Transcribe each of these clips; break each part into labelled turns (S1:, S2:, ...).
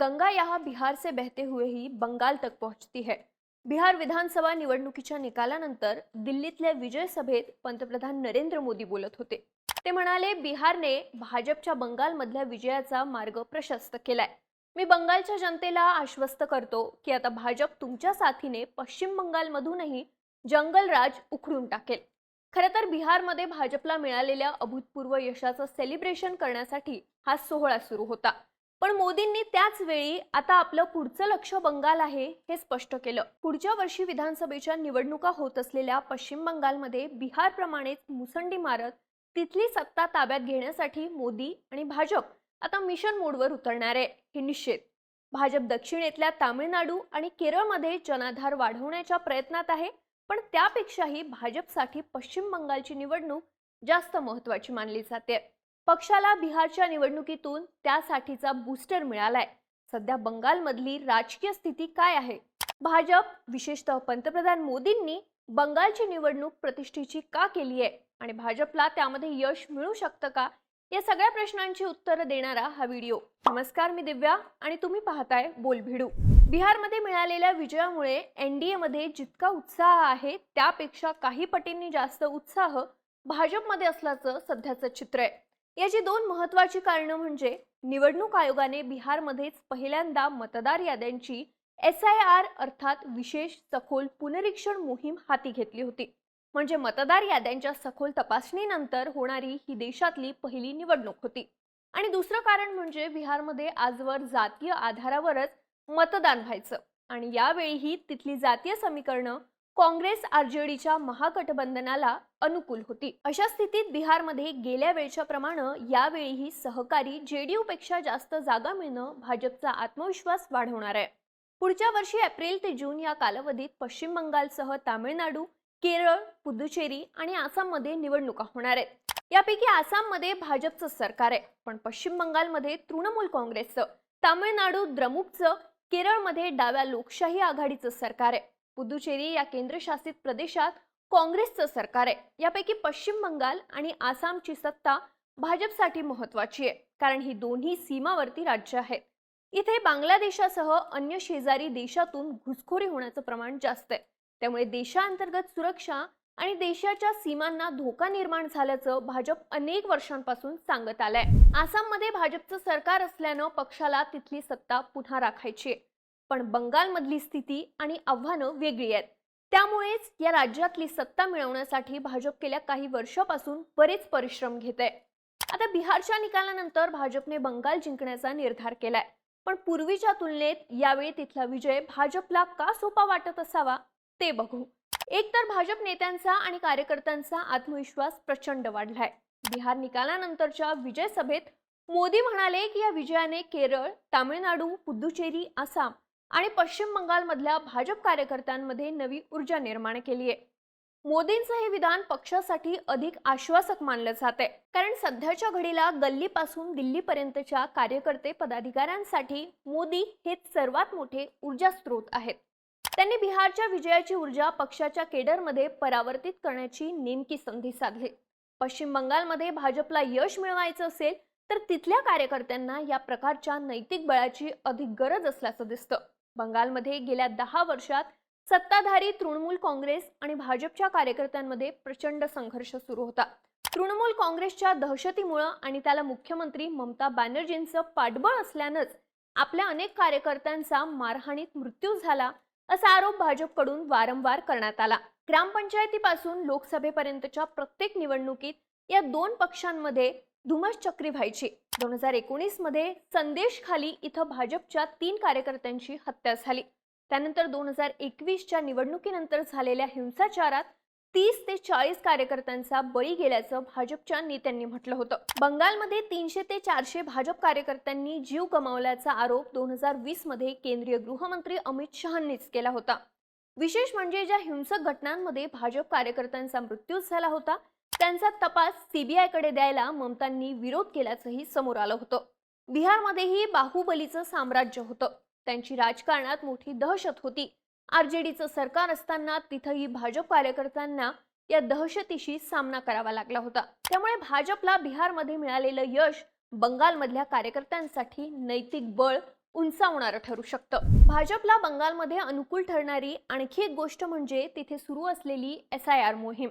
S1: गंगा यहाँ बिहार से बहते हुए ही बंगाल तक पोहोचती है। बिहार विधानसभा निवडणुकीच्या निकालानंतर दिल्लीतल्या विजय सभेत पंतप्रधान नरेंद्र मोदी बोलत होते. ते म्हणाले बिहारने भाजपच्या बंगालमधल्या विजयाचा मार्ग प्रशस्त केलाय. मी बंगालच्या जनतेला आश्वस्त करतो की आता भाजप तुमच्या साथीने पश्चिम बंगालमधूनही जंगलराज उखडून टाकेल. खरं तर बिहारमध्ये भाजपला मिळालेल्या अभूतपूर्व यशाचं सेलिब्रेशन करण्यासाठी हा सोहळा सुरू होता. पण मोदींनी त्याच वेळी आता आपलं पुढचं लक्ष बंगाल आहे हे स्पष्ट केलं. पुढच्या वर्षी विधानसभेच्या निवडणुका होत असलेल्या पश्चिम बंगालमध्ये बिहारप्रमाणेच मुसंडी मारत तिथली सत्ता ताब्यात घेण्यासाठी मोदी आणि भाजप आता मिशन मोडवर उतरणार आहे हे निश्चित. भाजप दक्षिणेतल्या तामिळनाडू आणि केरळमध्ये जनाधार वाढवण्याच्या प्रयत्नात आहे पण त्यापेक्षाही भाजपसाठी पश्चिम बंगालची निवडणूक जास्त महत्वाची मानली जाते. पक्षाला बिहारच्या निवडणुकीतून त्यासाठीचा बूस्टर मिळालाय. सध्या बंगालमधली राजकीय स्थिती काय आहे? भाजप विशेषतः पंतप्रधान मोदींनी बंगालची निवडणूक प्रतिष्ठेची का केली आहे आणि भाजपला त्यामध्ये यश मिळू शकतं का? या सगळ्या प्रश्नांची उत्तरं देणारा हा व्हिडिओ. नमस्कार मी दिव्या आणि तुम्ही पाहताय बोलभिडू. बिहारमध्ये मिळालेल्या विजयामुळे एन डी एमध्ये जितका उत्साह आहे त्यापेक्षा काही पटींनी जास्त उत्साह भाजपमध्ये असल्याचं सध्याचं चित्र आहे. याची दोन महत्वाची कारणं म्हणजे निवडणूक आयोगाने बिहारमध्येच पहिल्यांदा मतदार याद्यांची एस आय आर अर्थात विशेष सखोल पुनरीक्षण मोहीम हाती घेतली होती. म्हणजे मतदार याद्यांच्या सखोल तपासणीनंतर होणारी ही देशातली पहिली निवडणूक होती. आणि दुसरं कारण म्हणजे बिहारमध्ये आजवर जातीय आधारावरच मतदान व्हायचं. आणि यावेळीही तिथली जातीय समीकरणं काँग्रेस आरजेडीच्या महागठबंधनाला अनुकूल होती. अशा स्थितीत बिहारमध्ये गेल्या वेळच्या प्रमाणे यावेळीही सहकारी जेडीयू पेक्षा जास्त जागा मिळणं भाजपचा आत्मविश्वास वाढवणार आहे. पुढच्या वर्षी एप्रिल ते जून या कालावधीत पश्चिम बंगालसह तामिळनाडू केरळ पुदुचेरी आणि आसाममध्ये निवडणुका होणार आहेत. यापैकी आसाममध्ये भाजपचं सरकार आहे पण पश्चिम बंगालमध्ये तृणमूल काँग्रेसचं तामिळनाडू द्रमुकचं केरळमध्ये डाव्या लोकशाही आघाडीचं सरकार आहे. पुदुचेरी या केंद्रशासित प्रदेशात काँग्रेसचं सरकार आहे. यापैकी पश्चिम बंगाल आणि आसामची सत्ता भाजपसाठी महत्वाची आहे कारण ही दोन्ही सीमावर्ती राज्य आहेत. इथे बांगलादेशासह अन्य शेजारी देशातून घुसखोरी होण्याचं प्रमाण जास्त आहे. त्यामुळे देशांतर्गत सुरक्षा आणि देशाच्या सीमांना धोका निर्माण झाल्याचं भाजप अनेक वर्षांपासून सांगत आलंय. आसाममध्ये भाजपचं सरकार असल्यानं पक्षाला तिथली सत्ता पुन्हा राखायची आहे. पण बंगालमधली स्थिती आणि आव्हानं वेगळी आहेत. त्यामुळेच या राज्यातली सत्ता मिळवण्यासाठी भाजप गेल्या काही वर्षापासून बरेच परिश्रम घेत आहे. आता बिहारच्या निकालानंतर भाजपने बंगाल जिंकण्याचा निर्धार केलाय. पण पूर्वीच्या तुलनेत यावेळी तिथला विजय भाजपला का सोपा वाटत असावा ते बघू. एकतर भाजप नेत्यांचा आणि कार्यकर्त्यांचा आत्मविश्वास प्रचंड वाढलाय. बिहार निकालानंतरच्या विजय सभेत मोदी म्हणाले की या विजयाने केरळ तामिळनाडू पुदुचेरी आसाम आणि पश्चिम बंगालमधल्या भाजप कार्यकर्त्यांमध्ये नवी ऊर्जा निर्माण केली आहे. मोदींचं हे विधान पक्षासाठी अधिक आश्वासक मानलं जात आहे कारण सध्याच्या घडीला गल्लीपासून दिल्लीपर्यंतच्या कार्यकर्ते पदाधिकाऱ्यांसाठी मोदी हे सर्वात मोठे ऊर्जा स्रोत आहेत. त्यांनी बिहारच्या विजयाची ऊर्जा पक्षाच्या केडरमध्ये परावर्तित करण्याची नेमकी संधी साधली. पश्चिम बंगालमध्ये भाजपला यश मिळवायचं असेल तर तिथल्या कार्यकर्त्यांना या प्रकारच्या नैतिक बळाची अधिक गरज असल्याचं दिसतं. बंगालमध्ये गेल्या दहा वर्षात सत्ताधारी तृणमूल काँग्रेस आणि भाजपच्या कार्यकर्त्यांमध्ये प्रचंड संघर्ष सुरू होता. तृणमूल काँग्रेसच्या दहशतीमुळं आणि त्याला मुख्यमंत्री ममता बॅनर्जींचं पाठबळ असल्यानंच आपल्या अनेक कार्यकर्त्यांचा मारहाणीत मृत्यू झाला असा आरोप भाजपकडून वारंवार करण्यात आला. ग्रामपंचायतीपासून लोकसभेपर्यंतच्या प्रत्येक निवडणुकीत या दोन पक्षांमध्ये धुमश्चक्री व्हायची. दोन हजार एकोणीसमध्ये संदेश खाली इथं भाजपच्या तीन कार्यकर्त्यांची हत्या झाली. त्यानंतर दोन हजार एकवीसच्या निवडणुकीनंतर झालेल्या हिंसाचारात तीस ते चाळीस कार्यकर्त्यांचा बळी गेल्याचं भाजपच्या नेत्यांनी म्हटलं होतं. बंगालमध्ये तीनशे ते चारशे भाजप कार्यकर्त्यांनी जीव गमावल्याचा आरोप दोन हजार वीसमध्ये केंद्रीय गृहमंत्री अमित शहांनीच केला होता. विशेष म्हणजे ज्या हिंसक घटनांमध्ये भाजप कार्यकर्त्यांचा मृत्यू झाला होता त्यांचा तपास सीबीआयकडे द्यायला ममतांनी विरोध केल्याचंही समोर आलं होतं. बिहारमध्येही बाहुबलीचं साम्राज्य होतं. त्यांची राजकारणात मोठी दहशत होती. आरजेडीचं सरकार असताना तिथंही भाजप कार्यकर्त्यांना या दहशतीशी सामना करावा लागला होता. त्यामुळे भाजपला बिहारमध्ये मिळालेलं यश बंगालमधल्या कार्यकर्त्यांसाठी नैतिक बळ उंचावणारं ठरू शकतं. भाजपला बंगालमध्ये अनुकूल ठरणारी आणखी एक गोष्ट म्हणजे तिथे सुरू असलेली एस आय आर मोहीम.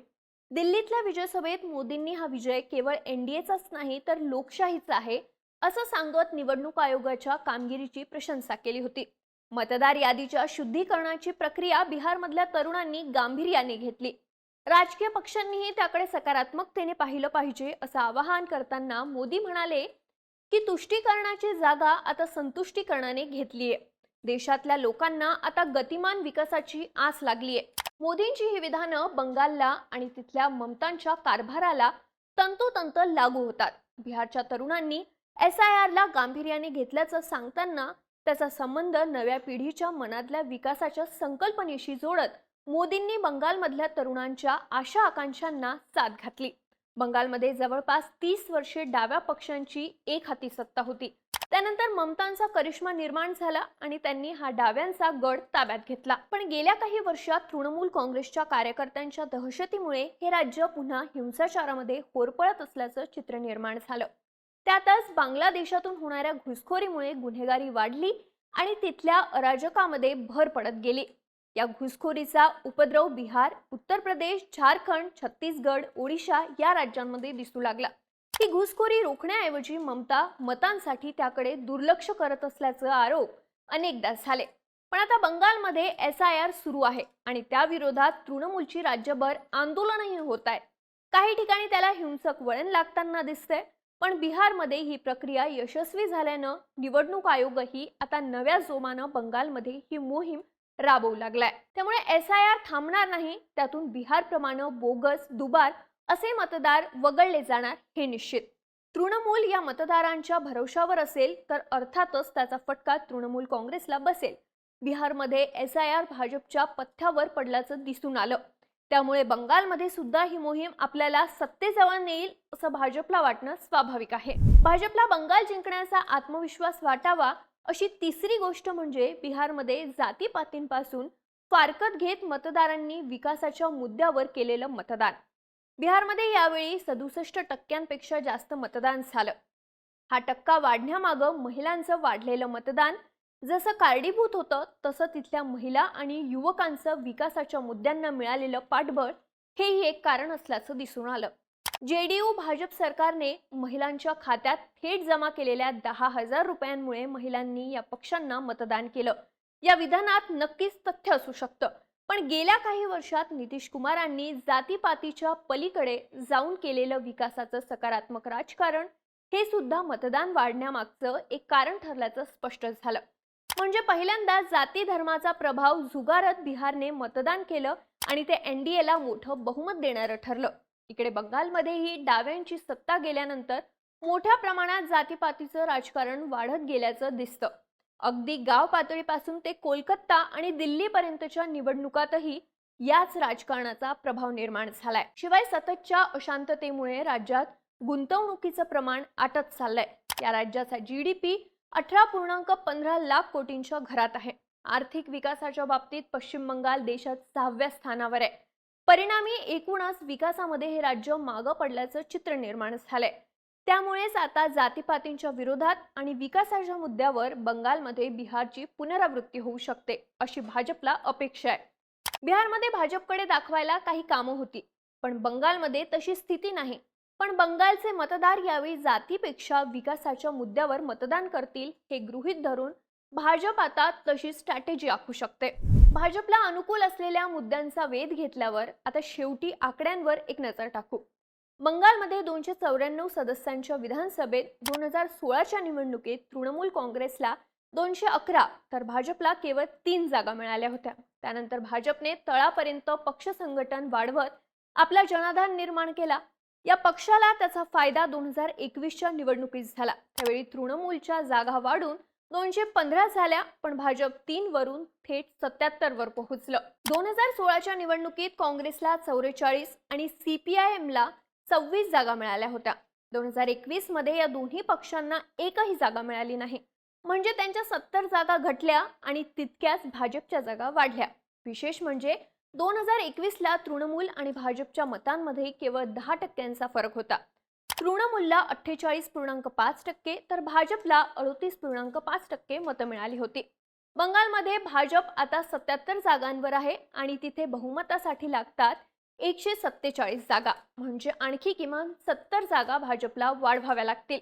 S1: दिल्लीतल्या विजयसभेत मोदींनी हा विजय केवळ एनडीएचाच नाही तर लोकशाहीचा आहे असं सांगत निवडणूक आयोगाच्या कामगिरीची प्रशंसा केली होती. मतदार यादीच्या शुद्धीकरणाची प्रक्रिया बिहारमधल्या तरुणांनी गांभीर्याने घेतली. राजकीय पक्षांनीही त्याकडे सकारात्मकतेने पाहिलं पाहिजे असं आवाहन करताना मोदी म्हणाले की तुष्टीकरणाची जागा आता संतुष्टीकरणाने घेतलीये. देशातल्या लोकांना आता गतिमान विकासाची आस लागली आहे मोदींची ही विधानं बंगालला आणि तिथल्या ममतांच्या कारभाराला तंतोतंत लागू होतात. बिहारच्या तरुणांनी एस आय आरला गांभीर्याने घेतल्याचं सांगताना त्याचा संबंध नव्या पिढीच्या मनातल्या विकासाच्या संकल्पनेशी जोडत मोदींनी बंगालमधल्या तरुणांच्या आशा आकांक्षांना साथ घातली. बंगालमध्ये जवळपास तीस वर्षे डाव्या पक्षांची एक हाती सत्ता होती. त्यानंतर ममतांचा करिश्मा निर्माण झाला आणि त्यांनी हा डाव्यांचा गड ताब्यात घेतला. पण गेल्या काही वर्षात तृणमूल काँग्रेसच्या कार्यकर्त्यांच्या दहशतीमुळे हे राज्य पुन्हा हिंसाचारामध्ये होरपळत असल्याचं चित्र निर्माण झालं. त्यातच बांगलादेशातून होणाऱ्या घुसखोरीमुळे गुन्हेगारी वाढली आणि तिथल्या अराजकामध्ये भर पडत गेली. या घुसखोरीचा उपद्रव बिहार उत्तर प्रदेश झारखंड छत्तीसगड ओडिशा या राज्यांमध्ये दिसू लागला. ही घुसखोरी रोखण्याऐवजी ममता मतांसाठी त्याकडे दुर्लक्ष करत असल्याचे आरोप अनेकदा झाले. पण आता बंगालमध्ये एस आय आर सुरू आहे आणि त्याविरोधात तृणमूलची राज्यभर आंदोलनही होत आहेत काही ठिकाणी त्याला हिंसक वळण लागताना दिसतंय पण बिहारमध्ये ही प्रक्रिया यशस्वी झाल्यानं निवडणूक आयोगही आता नव्या जोमानं बंगालमध्ये ही मोहीम राबवू लागलाय. त्यामुळे एस आय आर थांबणार नाही त्यातून बिहारप्रमाणे बोगस दुबार असे मतदार वगळले जाणार हे निश्चित. तृणमूल या मतदारांच्या भरवशावर असेल तर अर्थातच त्याचा फटका तृणमूल काँग्रेसला बसेल. बिहारमध्ये एस आय आर भाजपच्या पथ्यावर पडल्याचं दिसून आलं. त्यामुळे बंगालमध्ये सुद्धा ही मोहीम आपल्याला सत्तेजवळ नेईल असं भाजपला वाटणं स्वाभाविक आहे. भाजपला बंगाल जिंकण्याचा आत्मविश्वास वाटावा अशी तिसरी गोष्ट म्हणजे बिहारमध्ये जातीपातींपासून फारकत घेत मतदारांनी विकासाच्या मुद्द्यावर केलेलं मतदान. बिहारमध्ये यावेळी सदुसष्ट टक्क्यांपेक्षा जास्त मतदान झालं. हा टक्का वाढण्यामागं महिलांचं वाढलेलं मतदान जसं कारणीभूत होतं तसं तिथल्या महिला आणि युवकांचं विकासाच्या मुद्द्यांना मिळालेलं पाठबळ हेही एक कारण असल्याचं दिसून आलं. जेडीयू भाजप सरकारने महिलांच्या खात्यात थेट जमा केलेल्या दहा हजार रुपयांमुळे महिलांनी या पक्षांना मतदान केलं. या विधानात नक्कीच तथ्य असू शकतं. पण गेल्या काही वर्षात नितीश कुमारांनी जातीपातीच्या पलीकडे जाऊन केलेलं विकासाचं सकारात्मक राजकारण हे सुद्धा मतदान वाढण्यामागचं एक कारण ठरल्याचं स्पष्ट झालं. म्हणजे पहिल्यांदा जाती धर्माचा प्रभाव झुगारत बिहारने मतदान केलं आणि ते एनडीएला मोठं बहुमत देणारं ठरलं. इकडे बंगालमध्येही डाव्यांची सत्ता गेल्यानंतर मोठ्या प्रमाणात जातीपातीचं राजकारण वाढत गेल्याचं दिसतं. अगदी गाव पातळीपासून ते कोलकाता आणि दिल्लीपर्यंतच्या निवडणुकातही याच राजकारणाचा प्रभाव निर्माण झालाय. शिवाय सततच्या अशांततेमुळे राज्यात गुंतवणुकीचं प्रमाण आटत चाललंय. या राज्याचा जी डी पी अठरा पूर्णांक पंधरा लाख कोटींच्या घरात आहे. आर्थिक विकासाच्या बाबतीत पश्चिम बंगाल देशात सहाव्या स्थानावर आहे. परिणामी एकूणच विकासामध्ये हे राज्य मागं पडल्याचं चित्र निर्माण झालंय. त्यामुळेच आता जातीपातींच्या विरोधात आणि विकासाच्या मुद्द्यावर बंगालमध्ये बिहारची पुनरावृत्ती होऊ शकते अशी भाजपला अपेक्षा आहे. बिहारमध्ये भाजपकडे दाखवायला काही कामं होती पण बंगालमध्ये तशी स्थिती नाही. पण बंगालचे मतदार यावेळी जातीपेक्षा विकासाच्या मुद्द्यावर मतदान करतील हे गृहीत धरून भाजप आता तशी स्ट्रॅटेजी आखू शकते. भाजपला अनुकूल असलेल्या मुद्द्यांचा वेध घेतल्यावर आता शेवटी आकड्यांवर एक नजर टाकू. बंगालमध्ये दोनशे चौऱ्याण्णव सदस्यांच्या विधानसभेत दोन हजार सोळाच्या निवडणुकीत तृणमूल काँग्रेसला दोनशे अकरा तर भाजपला केवळ तीन जागा मिळाल्या होत्या. त्यानंतर भाजपने तळापर्यंत पक्ष संघटन वाढवत आपला जनाधार निर्माण केला. या पक्षाला त्याचा फायदा दोन हजार एकवीसच्या निवडणुकीत झाला. त्यावेळी तृणमूलच्या जागा वाढून दोनशे पंधरा झाल्या पण भाजप तीन वरून थेट सत्याहत्तर वर पोहोचलं. दोन हजार सोळाच्या निवडणुकीत काँग्रेसला चौवेचाळीस आणि सीपीआयएमला सव्वीस जागा मिळाल्या होत्या. दोन हजार एकवीसमध्ये या दोन्ही पक्षांना एकही जागा मिळाली नाही. म्हणजे त्यांच्या सत्तर जागा घटल्या आणि तितक्याच भाजपच्या जागा वाढल्या. विशेष म्हणजे दोन हजार एकवीसला तृणमूल आणि भाजपच्या मतांमध्ये केवळ दहा टक्क्यांचा फरक होता. तृणमूलला अठ्ठेचाळीस पूर्णांक पाच टक्के तर भाजपला अडतीस पूर्णांक पाच टक्के मतं मिळाली होती. बंगालमध्ये भाजप आता सत्याहत्तर जागांवर आहे आणि तिथे बहुमतासाठी लागतात एकशे सत्तेचाळीस जागा म्हणजे आणखी किमान सत्तर जागा भाजपला वाढवाव्या लागतील.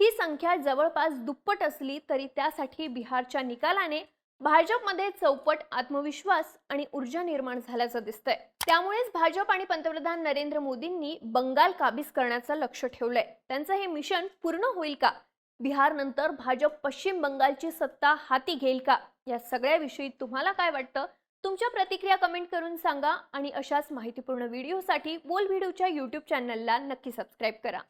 S1: ही संख्या जवळपास दुप्पट असली तरी त्यासाठी बिहारच्या निकालाने भाजपमध्ये चौपट आत्मविश्वास आणि ऊर्जा निर्माण झाल्याचं दिसतंय. त्यामुळेच भाजप आणि पंतप्रधान नरेंद्र मोदींनी बंगाल काबीज करण्याचं लक्ष ठेवलंय. त्यांचं हे मिशन पूर्ण होईल का? बिहारनंतर भाजप पश्चिम बंगालची सत्ता हाती घेईल का? या सगळ्याविषयी तुम्हाला काय वाटतं? तुमच्या प्रतिक्रिया कमेंट करून सांगा आणि अशाच माहितीपूर्ण व्हिडिओसाठी बोल व्हिडिओच्या यूट्यूब चॅनलला नक्की सबस्क्राईब करा.